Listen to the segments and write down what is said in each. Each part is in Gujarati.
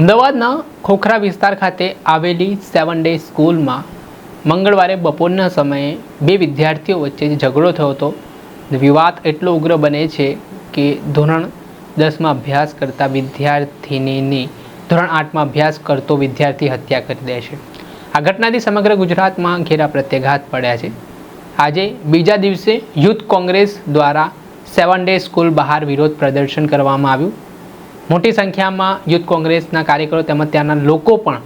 અમદાવાદના ખોખરા વિસ્તાર ખાતે આવેલી સેવન ડે સ્કૂલમાં મંગળવારે બપોરના સમયે બે વિદ્યાર્થીઓ વચ્ચે ઝઘડો થયો હતો. વિવાદ એટલો ઉગ્ર બને છે કે ધોરણ દસમાં અભ્યાસ કરતા વિદ્યાર્થિનીની ધોરણ આઠમાં અભ્યાસ કરતો વિદ્યાર્થી હત્યા કરી દે છે. આ ઘટનાથી સમગ્ર ગુજરાતમાં ઘેરા પ્રત્યાઘાત પડ્યા છે. આજે બીજા દિવસે યુથ કોંગ્રેસ દ્વારા સેવન ડે સ્કૂલ બહાર વિરોધ પ્રદર્શન કરવામાં આવ્યું. મોટી સંખ્યામાં યુથ કોંગ્રેસના કાર્યકરો તેમજ ત્યાંના લોકો પણ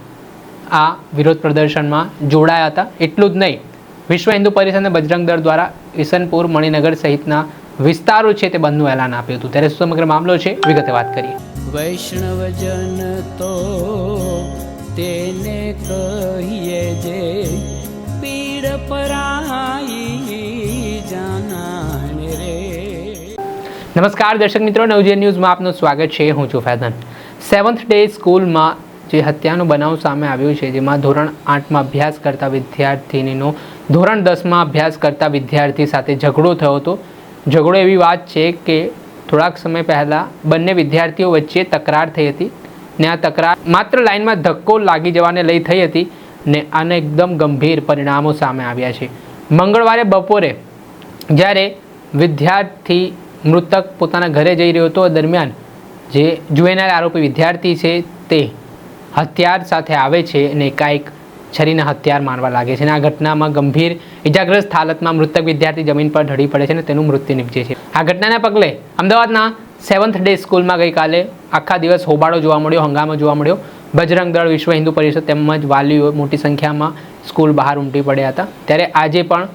આ વિરોધ પ્રદર્શનમાં જોડાયા હતા. એટલું જ નહીં, વિશ્વ હિન્દુ પરિષદ અને બજરંગ દળ દ્વારા ઈસનપુર, મણિનગર સહિતના વિસ્તારો છે તે બંધનું એલાન આપ્યું હતું. ત્યારે સમગ્ર મામલો છે, વિગતે વાત કરીએ. વૈષ્ણવજન તો તેને કહીએ જે પીડ પરાઈ નમસ્કાર દર્શક મિત્રો, નવજીવન ન્યૂઝમાં આપનું સ્વાગત છે. હું છું ફૈઝન. સેવન્થ ડે સ્કૂલમાં જે હત્યાનો બનાવ સામે આવ્યો છે, જેમાં ધોરણ આઠમાં અભ્યાસ કરતા વિદ્યાર્થીનીનો, ધોરણ દસમાં અભ્યાસ કરતા વિદ્યાર્થી સાથે ઝઘડો થયો હતો. ઝઘડો એવી વાત છે કે થોડાક સમય પહેલાં બંને વિદ્યાર્થીઓ વચ્ચે તકરાર થઈ હતી ને આ તકરાર માત્ર લાઇનમાં ધક્કો લાગી જવાને લઈ થઈ હતી ને આને એકદમ ગંભીર પરિણામો સામે આવ્યા છે. મંગળવારે બપોરે જ્યારે વિદ્યાર્થી મૃતક પોતાના ઘરે જઈ રહ્યો હતો. દરમિયાન જે જુએનાર આરોપી વિદ્યાર્થી છે તે હથિયાર સાથે આવે છે અને એકાએક છરીના હથિયાર મારવા લાગે છે અને આ ઘટનામાં ગંભીર ઇજાગ્રસ્ત હાલતમાં મૃતક વિદ્યાર્થી જમીન પર ઢળી પડે છે અને તેનું મૃત્યુ નીપજે છે. આ ઘટનાના પગલે અમદાવાદના સેવન્થ ડે સ્કૂલમાં ગઈકાલે આખા દિવસ હોબાળો જોવા મળ્યો, હંગામો જોવા મળ્યો. બજરંગ દળ વિશ્વ હિન્દુ પરિષદ તેમજ વાલીઓ મોટી સંખ્યામાં સ્કૂલ બહાર ઉમટી પડ્યા હતા. ત્યારે આજે પણ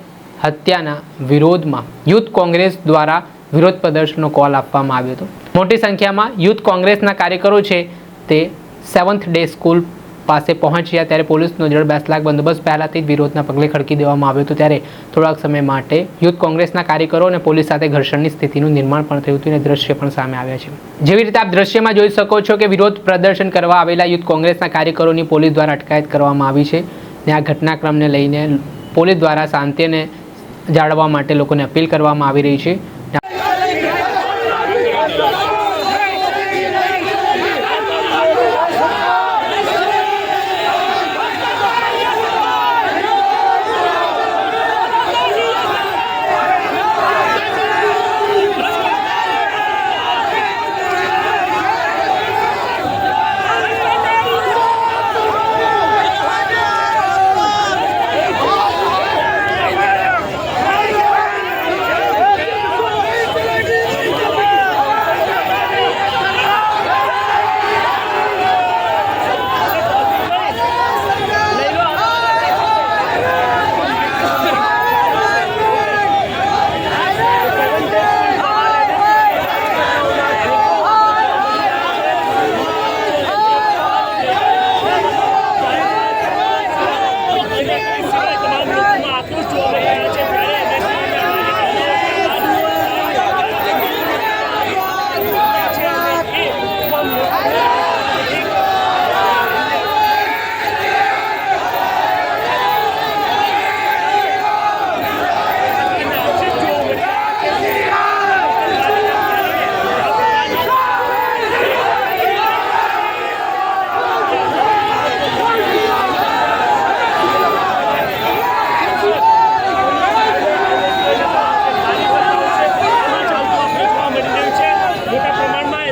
હત્યાના વિરોધમાં યુથ કોંગ્રેસ દ્વારા વિરોધ પ્રદર્શનનો કોલ આપવામાં આવ્યો હતો. મોટી સંખ્યામાં યુથ કોંગ્રેસના કાર્યકરો છે તે સેવન્થ ડે સ્કૂલ પાસે પહોંચ્યા ત્યારે પોલીસનો જળ બેસ લાખ બંદોબસ્ત પહેલાંથી જ વિરોધના પગલે ખડકી દેવામાં આવ્યો હતો. ત્યારે થોડાક સમય માટે યુથ કોંગ્રેસના કાર્યકરો અને પોલીસ સાથે ઘર્ષણની સ્થિતિનું નિર્માણ પણ થયું હતું અને દ્રશ્ય પણ સામે આવ્યા છે. જેવી રીતે આપ દ્રશ્યમાં જોઈ શકો છો કે વિરોધ પ્રદર્શન કરવા આવેલા યુથ કોંગ્રેસના કાર્યકરોની પોલીસ દ્વારા અટકાયત કરવામાં આવી છે ને આ ઘટનાક્રમને લઈને પોલીસ દ્વારા શાંતિને જાળવવા માટે લોકોને અપીલ કરવામાં આવી રહી છે.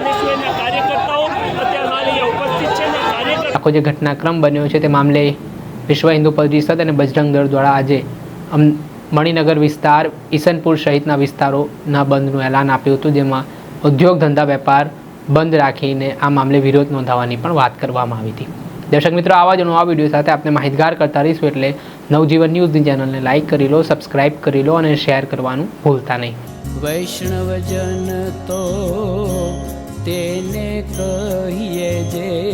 પ્રમાણમાં કાર્યકર્તાઓ અત્યારે હાલ અહીંયા ઉપસ્થિત છે અને કાર્યકર્તા આખો જે ઘટનાક્રમ બન્યો છે તે મામલે વિશ્વ હિન્દુ પરિષદ અને બજરંગ દળ દ્વારા આજે અમ મણિનગર વિસ્તાર ઈસનપુર સહિતના વિસ્તારોના બંધનું એલાન આપ્યું હતું જેમાં ઉદ્યોગ ધંધા વેપાર બંધ રાખીને આ મામલે વિરોધ નોંધાવવાની પણ વાત કરવામાં આવી હતી. દર્શક મિત્રો આવા જ નવા વીડિયો સાથે આપણે માહિતગાર કરતા રહીશું એટલે નવજીવન ન્યૂઝની ચેનલને લાઇક કરી લો સબસ્ક્રાઇબ કરી લો અને શેર કરવાનું ભૂલતા નહીં. વૈષ્ણવજન તો કહીએ જે